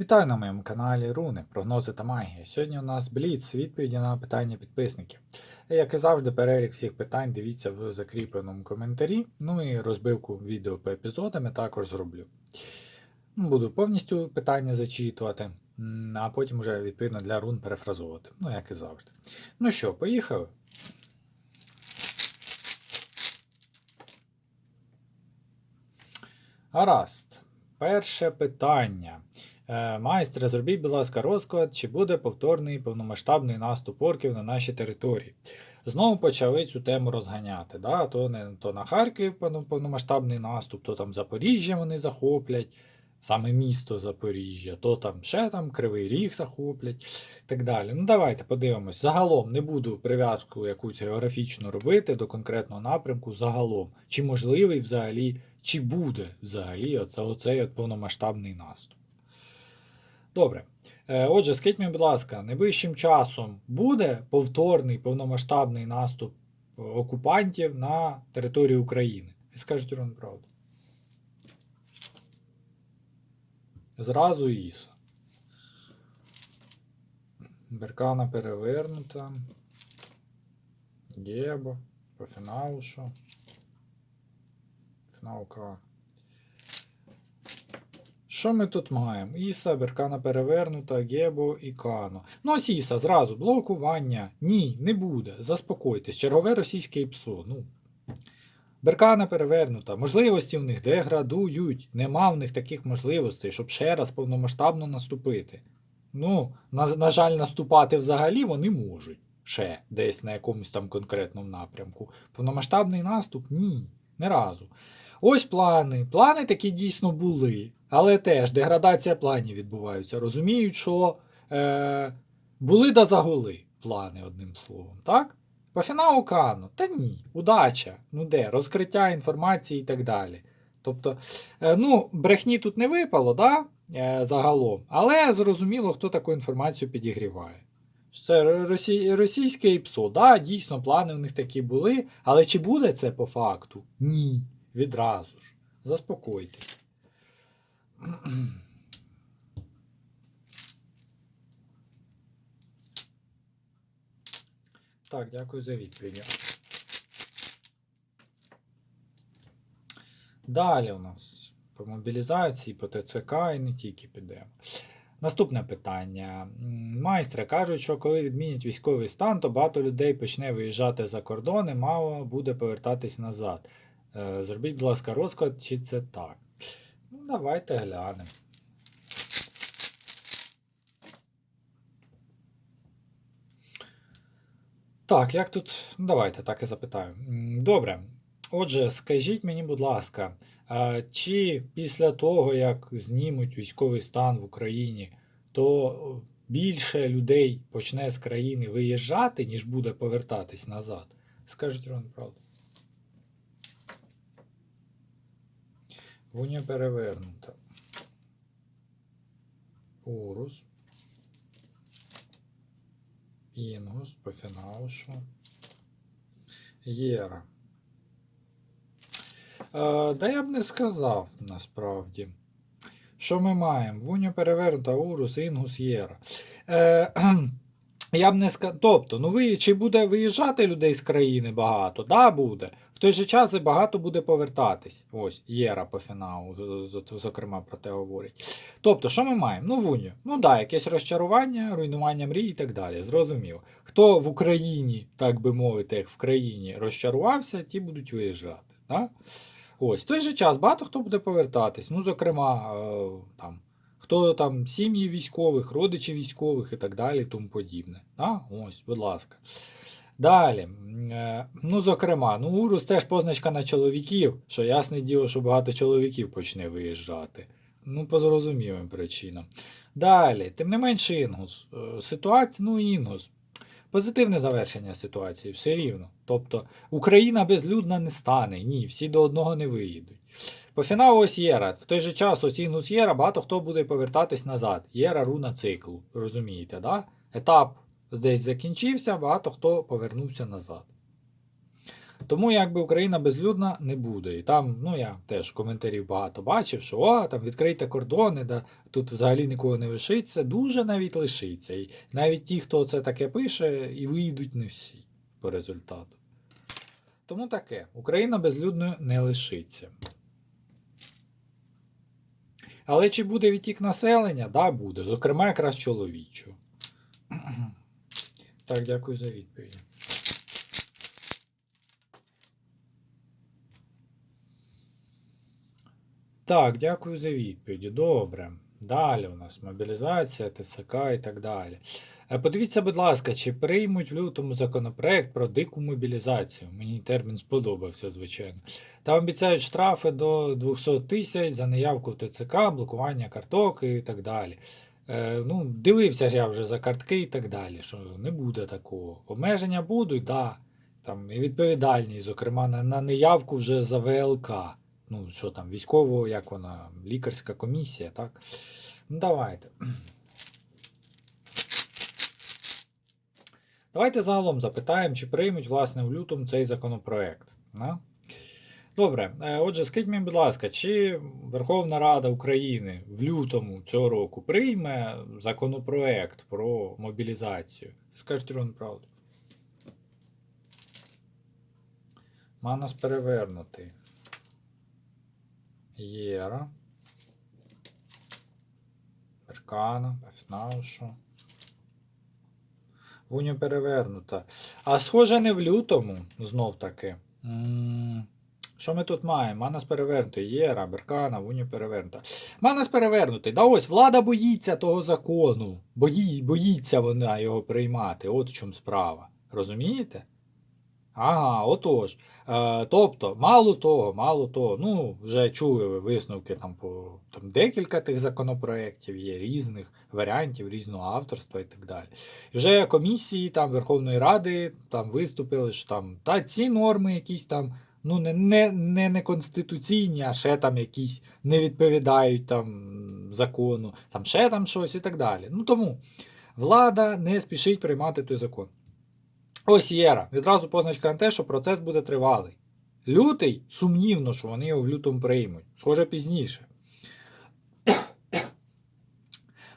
Вітаю на моєму каналі Руни, прогнози та магія. Сьогодні у нас Бліц, відповіді на питання підписників. Як і завжди, перелік всіх питань дивіться в закріпленому коментарі. Ну і розбивку відео по епізодам я також зроблю. Буду повністю питання зачитувати, а потім вже відповідно для рун перефразовувати. Ну, як і завжди. Ну що, поїхали? Гаразд. Перше питання. Е, Майстре, зробіть, будь ласка, розклад, чи буде повторний повномасштабний наступ орків на нашій території. Знову почали цю тему розганяти. Да? То, не, то на Харків повномасштабний наступ, то там Запоріжжя вони захоплять, саме місто Запоріжжя, то там ще там Кривий Ріг захоплять і так далі. Ну давайте подивимось. Загалом не буду прив'язку якусь географічну робити до конкретного напрямку. Загалом, чи можливий взагалі, чи буде взагалі оце, оцей от повномасштабний наступ. Добре. Е, Отже, скажіть мені, будь ласка, найближчим часом буде повторний повномасштабний наступ е, окупантів на територію України? І скажуть Ірон правду. Зразу Іса. Беркана перевернута. Гебо. По фіналу що? Фінал К. Що ми тут маємо? Іса, Беркана перевернута, Гебо і Кано. Ну, ось Іса, зразу, блокування. Ні, не буде. Заспокойтесь. Чергове російське ПСО. Ну. Беркана перевернута. Можливості в них деградують. Нема в них таких можливостей, щоб ще раз повномасштабно наступити. Ну, на, на жаль, наступати взагалі вони можуть. Ще десь на якомусь там конкретному напрямку. Повномасштабний наступ ні, не разу. Ось плани. Плани такі дійсно були, але теж деградація планів відбувається. Розуміють, що е, були да загули плани, одним словом, так? По фіналу Кану, та ні, удача. Ну де, розкриття інформації і так далі. Тобто, е, ну, брехні тут не випало, да? е, загалом, але зрозуміло, хто таку інформацію підігріває. Це росі... російське ІПСО, да, дійсно, плани у них такі були, але чи буде це по факту? Ні. Відразу ж. Заспокойтесь. Так, дякую за відповіді. Далі у нас по мобілізації, по ТЦК і не тільки підемо. Наступне питання. Майстре кажуть, що коли відмінять військовий стан, то багато людей почне виїжджати за кордони, мало буде повертатись назад. Е, Зробіть, будь ласка, розклад, чи це так. Давайте глянемо. Так, як тут. Давайте так і запитаю. Добре. Отже, скажіть мені, будь ласка, чи після того, як знімуть військовий стан в Україні, то більше людей почне з країни виїжджати, ніж буде повертатись назад? Скажіть вам правду. Вуня перевернута. Урус. Інгус по фіналу що? Єра. Е, да я б не сказав насправді. Що ми маємо? Вуня перевернута, Урус, Інгус, Єра. Е, я б не сказав. Тобто, ну ви, чи буде виїжджати людей з країни багато? Да, буде. В той же час і багато буде повертатись. Ось, Єра по фіналу, зокрема, про те говорить. Тобто, що ми маємо? Ну, Вуню. Ну да, якесь розчарування, руйнування мрій і так далі. Зрозуміло. Хто в Україні, так би мовити, як в країні розчарувався, ті будуть виїжджати. Да? Ось, в той же час багато хто буде повертатись. Ну, зокрема, е, там, хто там сім'ї військових, родичі військових і так далі, тому подібне. Да? Ось, будь ласка. Далі, е, ну, зокрема, ну, Урус теж позначка на чоловіків, що ясне діло, що багато чоловіків почне виїжджати. Ну, по зрозумілим причинам. Далі, тим не менш, Інгус. Е, Ситуація, ну, Інгус. Позитивне завершення ситуації, все рівно. Тобто Україна безлюдна не стане. Ні, всі до одного не виїдуть. По фіналу ось Єра. В той же час ось Інгус Єра, багато хто буде повертатись назад. Єра руна циклу. Розумієте, да? Етап десь закінчився, багато хто повернувся назад. Тому якби Україна безлюдна не буде. І там, ну я теж коментарів багато бачив, що о, там відкрийте кордони, да, тут взагалі нікого не лишиться. Дуже навіть лишиться. І навіть ті, хто це таке пише, і вийдуть не всі по результату. Тому таке, Україна безлюдною не лишиться. Але чи буде відтік населення? Да, буде. Зокрема, якраз чоловічу. Так, дякую за відповідь. Так, дякую за відповіді. Добре. Далі у нас мобілізація, ТСК і так далі. Е, Подивіться, будь ласка, чи приймуть в лютому законопроект про дику мобілізацію. Мені термін сподобався, звичайно. Там обіцяють штрафи до 200 тисяч за неявку в ТЦК, блокування карток і так далі. Е, ну, дивився ж я вже за картки і так далі, що не буде такого. Обмеження будуть, да. Там і відповідальність, зокрема, на, на неявку вже за ВЛК. Ну, що там, військово, як вона, лікарська комісія, так? Ну, давайте. Давайте загалом запитаємо, чи приймуть, власне, в лютому цей законопроект. Да? Добре, е, отже, скажіть мені, будь ласка, чи Верховна Рада України в лютому цього року прийме законопроект про мобілізацію? Скажіть Ron правду. Манас перевернутий. Єра. Беркана, Пафнаушу. Вуня перевернута. А схоже, не в лютому, знов таки. Що ми тут маємо? Манас перевернутий. Єра, Беркана, Вуня перевернута. Манас перевернутий. Да ось влада боїться того закону. Бої, боїться вона його приймати. От в чому справа. Розумієте? Ага, отож. Е, тобто, мало того, мало того, ну, вже чули ви висновки там по там декілька тих законопроєктів, є різних варіантів, різного авторства і так далі. І вже комісії там Верховної Ради там виступили, що там та ці норми якісь там. Ну, не, не, не неконституційні, а ще там якісь не відповідають там закону, там ще там щось і так далі. Ну тому влада не спішить приймати той закон. Ось Єра. Відразу позначка на те, що процес буде тривалий. Лютий сумнівно, що вони його в лютому приймуть. Схоже пізніше.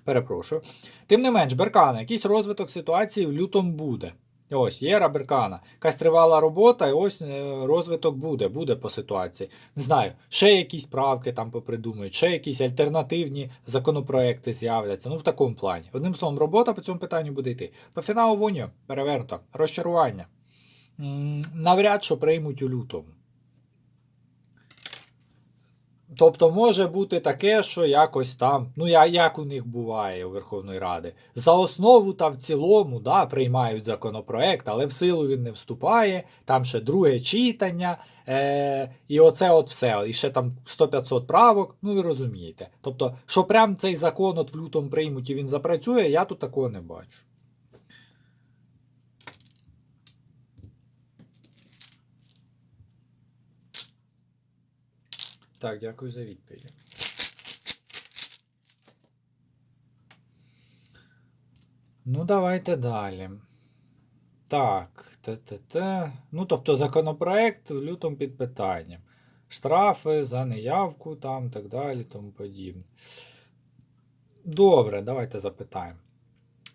Перепрошую. Тим не менш, Беркана, якийсь розвиток ситуації в лютому буде. Ось, є раберкана. Якась тривала робота, і ось е, розвиток буде, буде по ситуації. Не знаю, ще якісь правки там попридумають, ще якісь альтернативні законопроекти з'являться. Ну, в такому плані. Одним словом, робота по цьому питанню буде йти. По фіналу воню перевернуто. Розчарування. Навряд що приймуть у лютому. Тобто може бути таке, що якось там, ну я, як у них буває у Верховної Ради, за основу та в цілому да, приймають законопроект, але в силу він не вступає, там ще друге читання, е, і оце от все. І ще там 100-500 правок, ну ви розумієте. Тобто, що прям цей закон от в лютому приймуть і він запрацює, я тут такого не бачу. Так, дякую за відповідь. Ну, давайте далі. Так, те-те-те. Ну, тобто законопроект в лютому під питанням. Штрафи за неявку, там так далі, тому подібне. Добре, давайте запитаємо.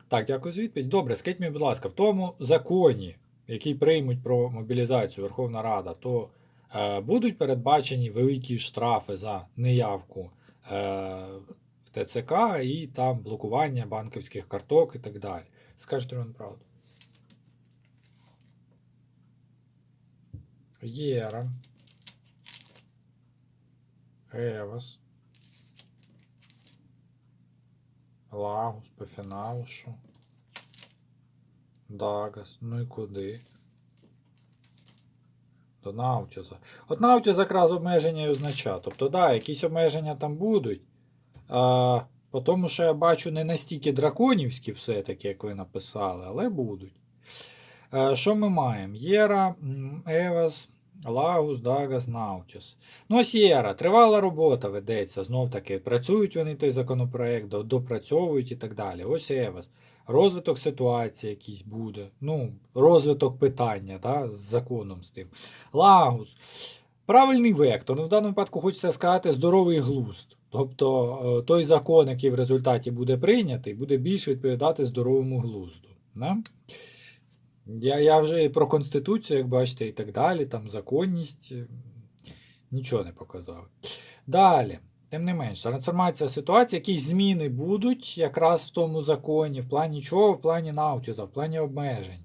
Так, дякую за відповідь. Добре, скажіть мені, будь ласка, в тому законі, який приймуть про мобілізацію Верховна Рада, то будуть передбачені великі штрафи за неявку е, в ТЦК і там блокування банківських карток і так далі. Скажіть вам правду. Єра. Евас. Лагус, по фіналушу. Дагас. Ну і куди? До Наутіза. От Наутіз якраз обмеження і означає. Тобто, да, якісь обмеження там будуть. По тому, що я бачу не настільки драконівські все-таки, як ви написали, але будуть. А, що ми маємо? Єра, Евас, Лагус, Дагас, Наутіс. Ну, Сєра, тривала робота ведеться, знов таки. Працюють вони той законопроект, допрацьовують і так далі. Ось Евас. Розвиток ситуації якийсь буде. Ну, розвиток питання да, з законом з тим. Лагус. Правильний вектор. Ну, в даному випадку хочеться сказати здоровий глузд. Тобто е, той закон, який в результаті буде прийнятий, буде більш відповідати здоровому глузду. Да? Я, я вже і про Конституцію, як бачите, і так далі, там законність. е, Нічого не показав. Далі, тим не менш, трансформація ситуації, якісь зміни будуть якраз в тому законі, в плані чого? В плані наутіза, в плані обмежень.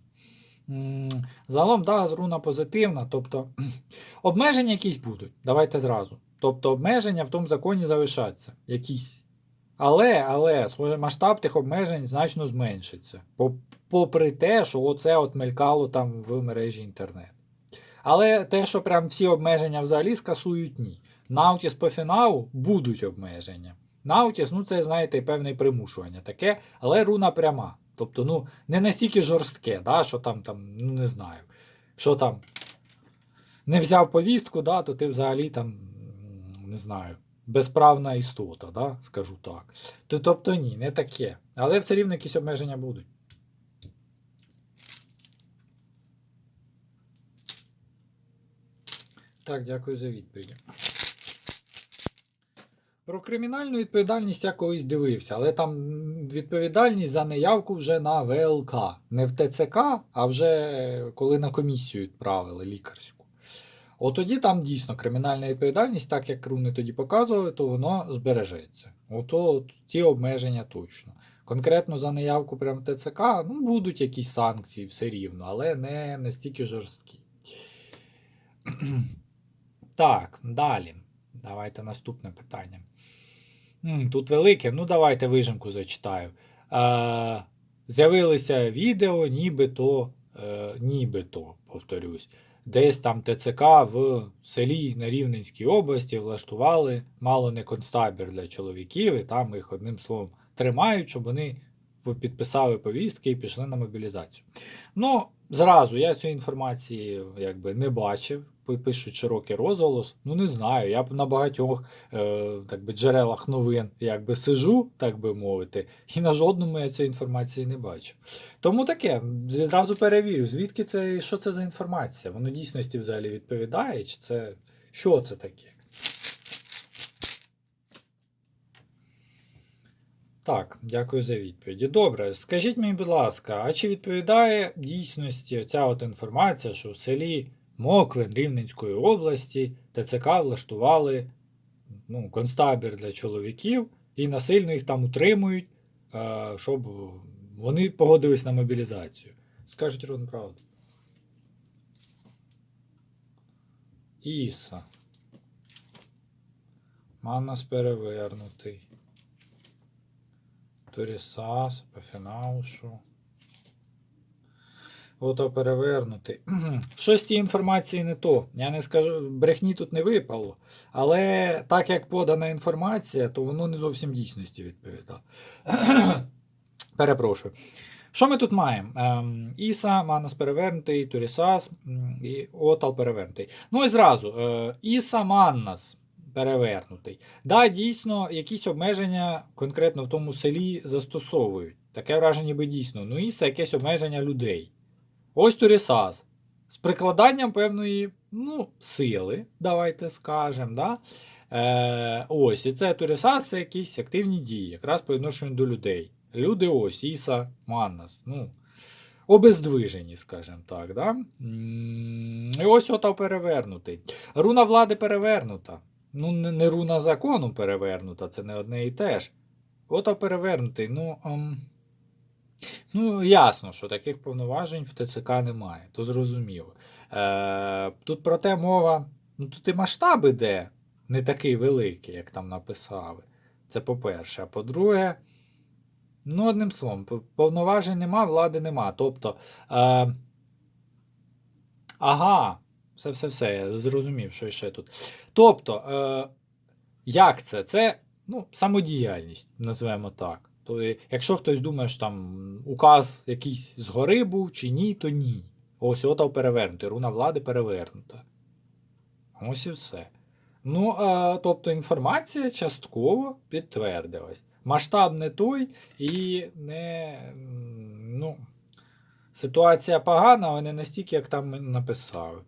Загалом, да, руна позитивна, тобто обмеження якісь будуть. Давайте зразу. Тобто обмеження в тому законі залишаться. Якісь. Але, але, схоже, масштаб тих обмежень значно зменшиться. Попри те, що оце от мелькало там в мережі інтернет. Але те, що прям всі обмеження взагалі скасують, ні. Наутіс по фіналу будуть обмеження. Наутіс, ну це, знаєте, певне примушування таке, але руна пряма. Тобто, ну, не настільки жорстке, да, що там, там, ну не знаю. Що там не взяв повістку, да, то ти взагалі там, не знаю, безправна істота, да, скажу так. То, тобто ні, не таке. Але все рівно якісь обмеження будуть. Так, дякую за відповіді. Про кримінальну відповідальність я колись дивився, але там відповідальність за неявку вже на ВЛК. Не в ТЦК, а вже коли на комісію відправили лікарську. От тоді там дійсно кримінальна відповідальність, так як руни тоді показували, то воно збережеться. Ото от ті обмеження точно. Конкретно за неявку прямо ТЦК, ну, будуть якісь санкції все рівно, але не настільки жорсткі. Так, далі. Давайте наступне питання. Тут велике, ну давайте вижимку зачитаю. Е, з'явилися відео, нібито, е, нібито, повторюсь, десь там ТЦК в селі на Рівненській області влаштували мало не концтабір для чоловіків, і там їх одним словом тримають, щоб вони підписали повістки і пішли на мобілізацію. Ну, зразу я цієї інформації якби не бачив. Пи- Пишуть широкий розголос. Ну не знаю. Я б на багатьох е, так би, джерелах новин якби сижу, так би мовити, і на жодному я цієї інформації не бачив. Тому таке, відразу перевірю, звідки це що це за інформація? Воно дійсності взагалі відповідає, чи це що це таке? Так, дякую за відповіді. Добре, скажіть мені, будь ласка, а чи відповідає дійсності ця от інформація, що в селі Моквин Рівненської області ТЦК влаштували ну, концтабір для чоловіків і насильно їх там утримують, е, щоб вони погодились на мобілізацію? Скажіть ровно правду. Іса. Манас перевернутий. Торісас, Пафінаушу. Ото перевернутий. Щось цієї інформації не то. Я не скажу, брехні тут не випало. Але так як подана інформація, то воно не зовсім дійсності відповідає. Перепрошую. Що ми тут маємо? Ем, Іса, Манас перевернутий, Турісас і Отал перевернутий. Ну і зразу. Е, Іса Маннас перевернутий. Да, дійсно, якісь обмеження конкретно в тому селі застосовують. Таке враження ніби дійсно. Ну Іса якесь обмеження людей. Ось Турісас. З прикладанням певної ну, сили, давайте скажемо. Да? Е, ось, і це Турісас це якісь активні дії, якраз по відношенню до людей. Люди ось, Іса, Маннас. Ну, обездвижені, скажімо так. Да? І ось ота перевернутий. Руна влади перевернута. Ну, не, руна закону перевернута, це не одне і те ж. Ота перевернутий. Ну, ем, ну, ясно, що таких повноважень в ТЦК немає, то зрозуміло. Е, тут проте мова, ну тут і масштаб іде не такий великий, як там написали. Це по-перше. А по-друге, ну, одним словом, повноважень нема, влади нема. Тобто, е, ага, все, все, все, я зрозумів, що ще тут. Тобто, е, як це? Це ну, самодіяльність, називаємо так. То, якщо хтось думає, що там указ якийсь згори був чи ні, то ні. Ось ота перевернути. Руна влади перевернута. Ось і все. Ну, а, тобто інформація частково підтвердилась. Масштаб не той і не. Ну, ситуація погана, але не настільки, як там написали.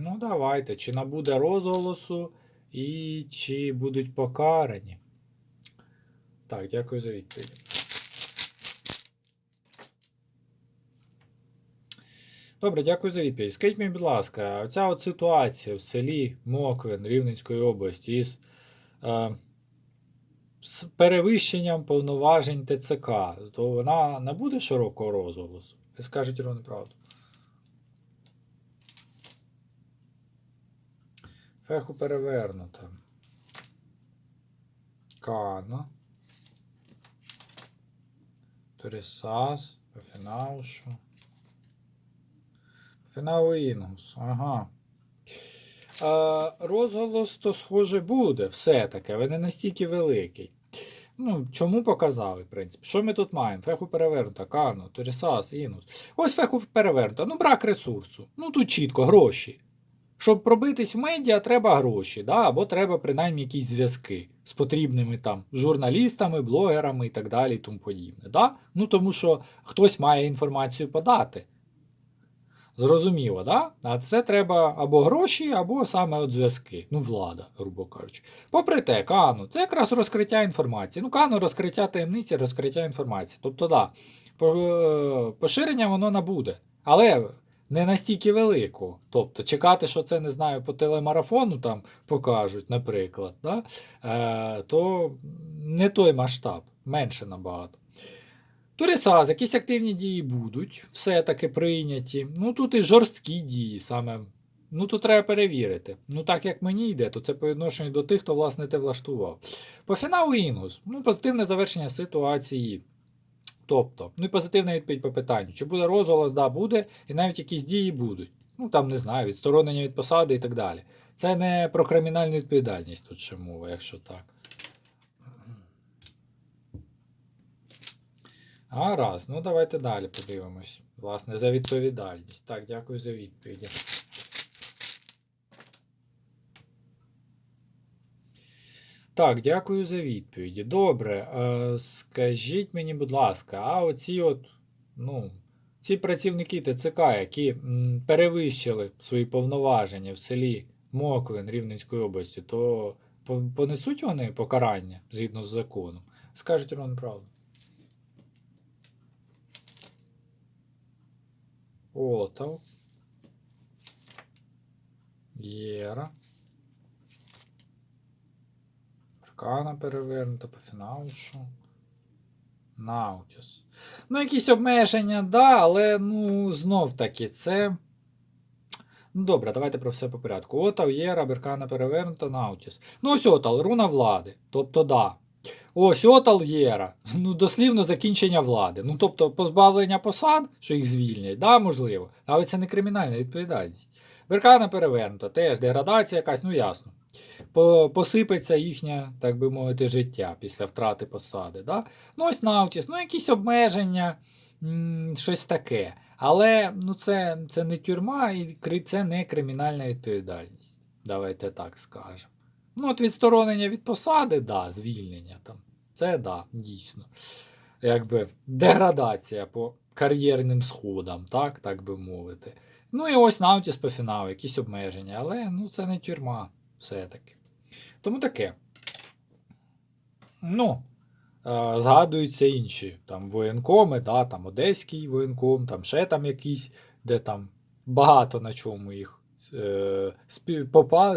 Ну, давайте. Чи набуде розголосу і чи будуть покарані? Так, дякую за відповідь. Добре, дякую за відповідь. Скажіть мені, будь ласка, оця от ситуація в селі Моквин Рівненської області із е, з перевищенням повноважень ТЦК, то вона не буде широкого розголосу? Ви ровно правду. Феху перевернута. Кана. Торісас. Фінаушу. Фінал Інгус. Ага. Е, розголос то схоже буде, все-таки, але не настільки великий. Ну, чому показали, в принципі? Що ми тут маємо? Феху перевернута, Кано, Торісас, Інус. Ось феху перевернута. Ну, брак ресурсу. Ну тут чітко, гроші. Щоб пробитись в медіа, треба гроші, да? або треба принаймні якісь зв'язки з потрібними там журналістами, блогерами і так далі тому подібне. Да? Ну тому що хтось має інформацію подати. Зрозуміло, да? А це треба або гроші, або саме от зв'язки. Ну, влада, грубо кажучи. Попри те, Кану, це якраз розкриття інформації. Ну, Кану розкриття таємниці, розкриття інформації. Тобто, да, е, поширення воно набуде. Але не настільки великого. Тобто, чекати, що це не знаю, по телемарафону там покажуть, наприклад, да? е, то не той масштаб, менше набагато. Турісаз, якісь активні дії будуть, все-таки прийняті. Ну тут і жорсткі дії саме. Ну тут треба перевірити. Ну так як мені йде, то це по відношенню до тих, хто власне те влаштував. По фіналу Інгус, ну позитивне завершення ситуації. Тобто, ну і позитивна відповідь по питанню. Чи буде розголос, да, буде, і навіть якісь дії будуть. Ну там не знаю, відсторонення від посади і так далі. Це не про кримінальну відповідальність тут ще мова, якщо так. Гаразд, ну давайте далі подивимось. Власне, за відповідальність. Так, дякую за відповіді. Так, дякую за відповіді. Добре, е, скажіть мені, будь ласка, а оці от, ну, ці працівники ТЦК, які м, перевищили свої повноваження в селі Моквин Рівненської області, то по- понесуть вони покарання згідно з законом? Скажуть вам правду. Отав. Єра. Аркана перевернута по фіналшу. Наутіс. Ну, якісь обмеження, да, але ну, знов таки це. Ну, добре, давайте про все по порядку. Отав, Єра, Беркана перевернута, Наутіс. Ну, ось Отал, руна влади. Тобто, да. Ось Отал Єра. Ну, дослівно закінчення влади. Ну, тобто, позбавлення посад, що їх звільнять, да, можливо. Але це не кримінальна відповідальність. Беркана перевернута, теж деградація якась, ну ясно. По- Посипеться їхнє, так би мовити, життя після втрати посади. Да? Ну, ось Наутіс, ну якісь обмеження, щось таке. Але ну, це, це не тюрма і це не кримінальна відповідальність. Давайте так скажемо. Ну, от відсторонення від посади, да, звільнення там. Це да, дійсно. Якби деградація по кар'єрним сходам, так, так би мовити. Ну і ось Наутіс по фіналу, якісь обмеження, але ну, це не тюрма все-таки. Тому таке. Ну, е, згадуються інші там воєнкоми, да, там Одеський воєнком, там ще там якісь, де там багато на чому їх е,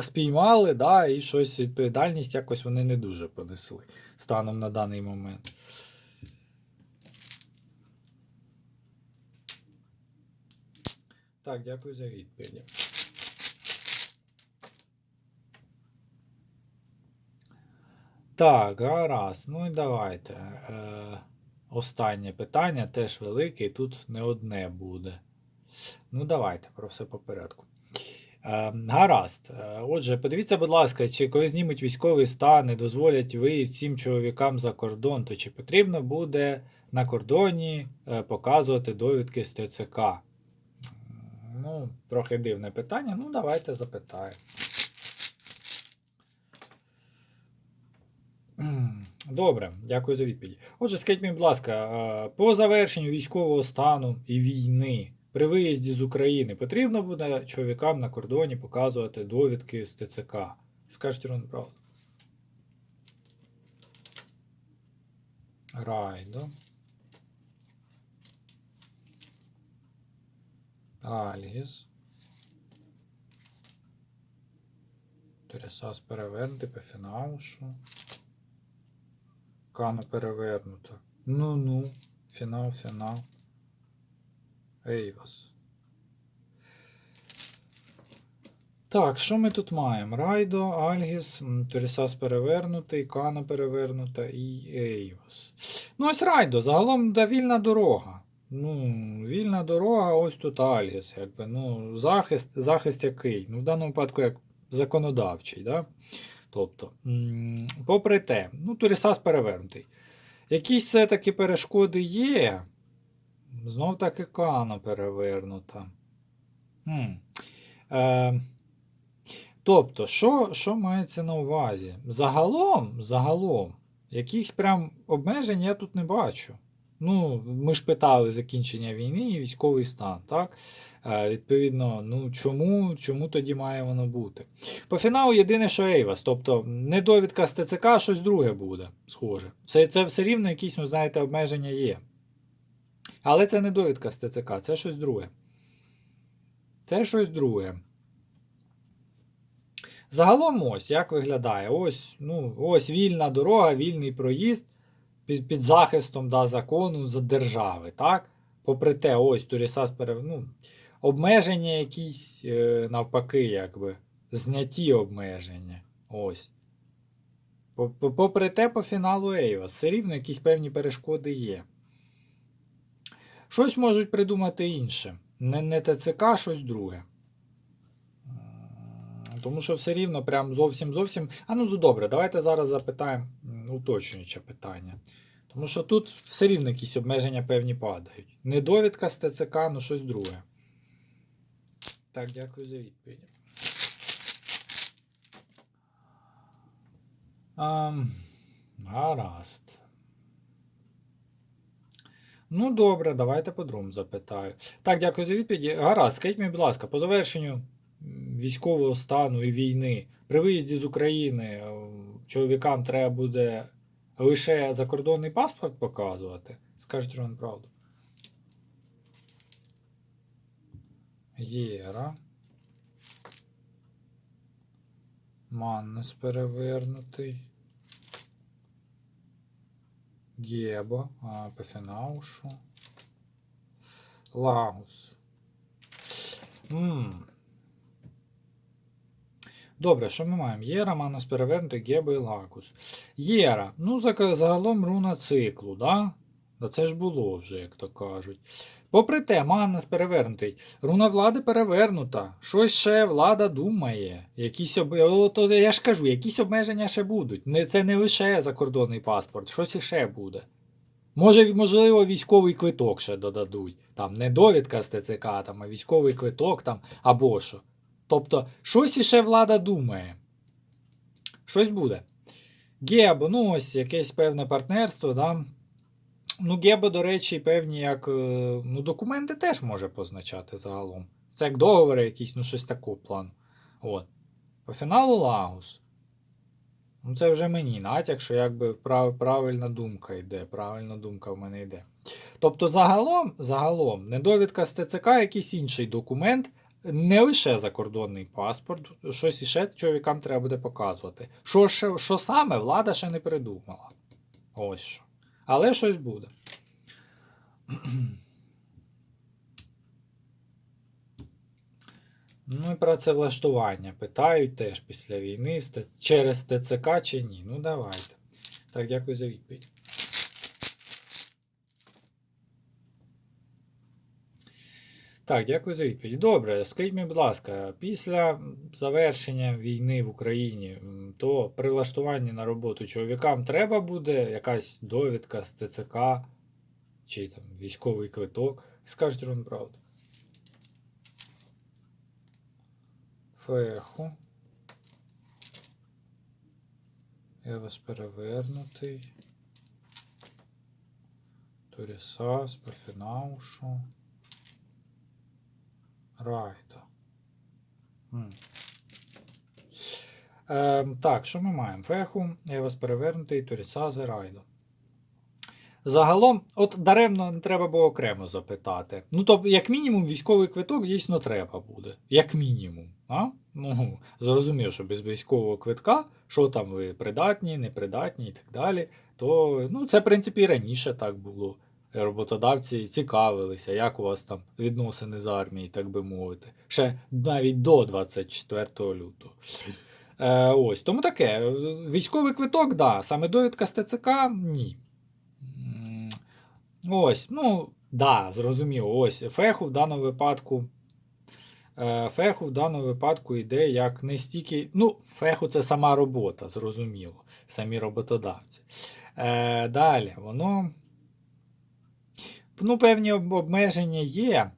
спіймали, да, і щось відповідальність якось вони не дуже понесли станом на даний момент. Так, дякую за відповіді. Так, гаразд. Ну і давайте. Е, останнє питання теж велике, і тут не одне буде. Ну, давайте про все по порядку. Е, гаразд. Е, Отже, подивіться, будь ласка, чи коли знімуть військовий стан і дозволять виїзд всім чоловікам за кордон, то чи потрібно буде на кордоні е, показувати довідки з ТЦК? Ну, трохи дивне питання. Ну, давайте запитаємо. Добре, дякую за відповідь. Отже, скажіть мені, будь ласка, по завершенню військового стану і війни при виїзді з України потрібно буде чоловікам на кордоні показувати довідки з ТЦК? Скажіть Ірон, правду. Райдо. Альгіс. Тересас перевернути по фіналшу. Кано перевернута. Ну-ну. Фінал, фінал. Ейвас. Так, що ми тут маємо? Райдо, Альгіс, Торісас перевернутий, Кана перевернута і Ейвас. Ну, ось Райдо, загалом да, вільна дорога. Ну, вільна дорога, ось тут Альгіс, якби. Ну, захист, захист який? Ну, в даному випадку як законодавчий, да? Тобто, попри те, ну, Торісас перевернутий. Якісь все-таки перешкоди є. Знов таки Кана перевернута. Хм. Е, тобто, що, що мається на увазі? Загалом, загалом, якихось прям обмежень я тут не бачу. Ну, ми ж питали закінчення війни і військовий стан, так? Відповідно, ну чому, чому тоді має воно бути? По фіналу єдине, що Ейвас, тобто не довідка з ТЦК, щось друге буде, схоже. Це, це все рівно якісь, ну, знаєте, обмеження є. Але це не довідка з ТЦК, це щось друге. Це щось друге. Загалом ось як виглядає. Ось, ну, ось вільна дорога, вільний проїзд під, під захистом да, закону за держави. так? Попри те, ось Турісас перев... ну, обмеження якісь е, навпаки, якби. Зняті обмеження. Ось. По- по- Попри те, по фіналу Ейва, все рівно якісь певні перешкоди є. Щось можуть придумати інше. Не, не ТЦК, а щось друге. Тому що все рівно, прям зовсім зовсім. А ну добре, давайте зараз запитаємо уточнююче питання. Тому що тут все рівно якісь обмеження певні падають. Не довідка з ТЦК, ну щось друге. Так, дякую за відповідь. Ам, гаразд. Ну, добре, давайте по-другому запитаю. Так, дякую за відповіді. Гаразд, скажіть мені, будь ласка, по завершенню військового стану і війни при виїзді з України е, чоловікам треба буде лише закордонний паспорт показувати? Скажіть вам правду. Єра. Маннес перевернутий. Гебо, а, по фінаушу. Лагус. М. Добре, що ми маємо? Єра, Маннес перевернутий, Гебо і Лагус. Єра. Ну, загалом руна циклу, да? Да це ж було вже, як то кажуть. Попри те, Маннес перевернутий. Руна влади перевернута. Щось ще влада думає. Якісь об... От, я ж кажу, якісь обмеження ще будуть. Не, це не лише закордонний паспорт, щось іще буде. Може, можливо, військовий квиток ще додадуть. Там не довідка з ТЦК, там, а військовий квиток там, або що. Тобто, щось іще влада думає. Щось буде. Гебо, ну ось якесь певне партнерство, да? Ну, Гебо, до речі, певні як. е, Ну, документи теж може позначати загалом. Це як договори якісь, ну щось такого плану. От. По фіналу Лагус. Ну, це вже мені натяк, що якби прав, правильна думка йде. Правильна думка в мене йде. Тобто, загалом, загалом, не довідка з ТЦК, якийсь інший документ, не лише закордонний паспорт, щось іще чоловікам треба буде показувати. Що, ще- що саме, влада ще не придумала. Ось що. Але щось буде. Ну і працевлаштування питають теж після війни через ТЦК чи ні. Ну давайте. Так, дякую за відповідь. Так, дякую за відповідь. Добре, скажіть мені, будь ласка, після завершення війни в Україні, то при влаштуванні на роботу чоловікам треба буде якась довідка з ТЦК чи там військовий квиток. Скажуть вам правду. Феху. Я вас перевернутий. Торісас, Парфінаушу. Райда. М. Ем, так, що ми маємо? Феху, я вас перевернутий, Торісази, Райдо. Загалом, от даремно не треба було окремо запитати. Ну, тобто, як мінімум, військовий квиток дійсно треба буде. Як мінімум. А? Ну, зрозумів, що без військового квитка, що там ви придатні, непридатні і так далі, то ну, це, в принципі, і раніше так було. Роботодавці цікавилися, як у вас там відносини з армією, так би мовити. Ще навіть до 24 лютого. Е, ось, тому таке. Військовий квиток, да. Саме довідка з ТЦК ні. Ось, ну, да, зрозуміло. Ось феху в даному випадку. е, Феху в даному випадку йде як не стільки. Ну, феху це сама робота, зрозуміло. Самі роботодавці. Е, далі, воно. Ну, певні обмеження є.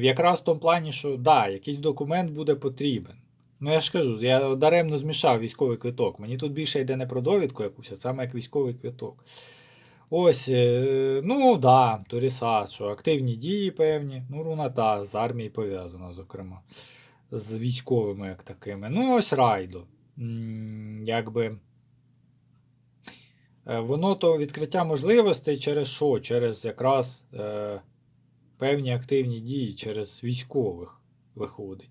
Якраз в тому плані, що да, якийсь документ буде потрібен. Ну, я ж кажу, я даремно змішав військовий квиток. Мені тут більше йде не про довідку якусь, а саме як військовий квиток. Ось, е, ну да, Торісас, що активні дії певні. Ну, руна та, з армією пов'язана, зокрема. З військовими як такими. Ну, ось Райдо. Якби. Е, Воно то відкриття можливостей через що? Через якраз е, певні активні дії, через військових виходить.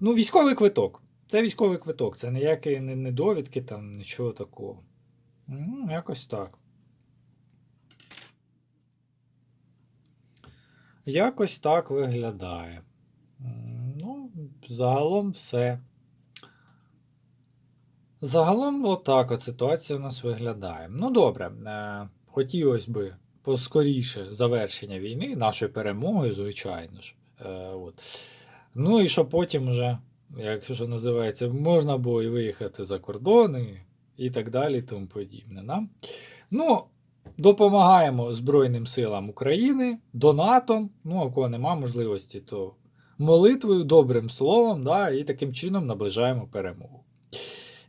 Ну, військовий квиток. Це військовий квиток, це ніякі не, довідки, там, нічого такого. Ну, якось так. Якось так виглядає. Ну, загалом все. Загалом, отак от ситуація у нас виглядає. Ну, добре, е, хотілося би поскоріше завершення війни, нашої перемоги, звичайно ж. Е, от. Ну і що потім вже, як що називається, можна було і виїхати за кордони і так далі, тому подібне. Да? Ну, допомагаємо Збройним силам України, донатом. Ну, а кого нема можливості, то молитвою, добрим словом, да, і таким чином наближаємо перемогу.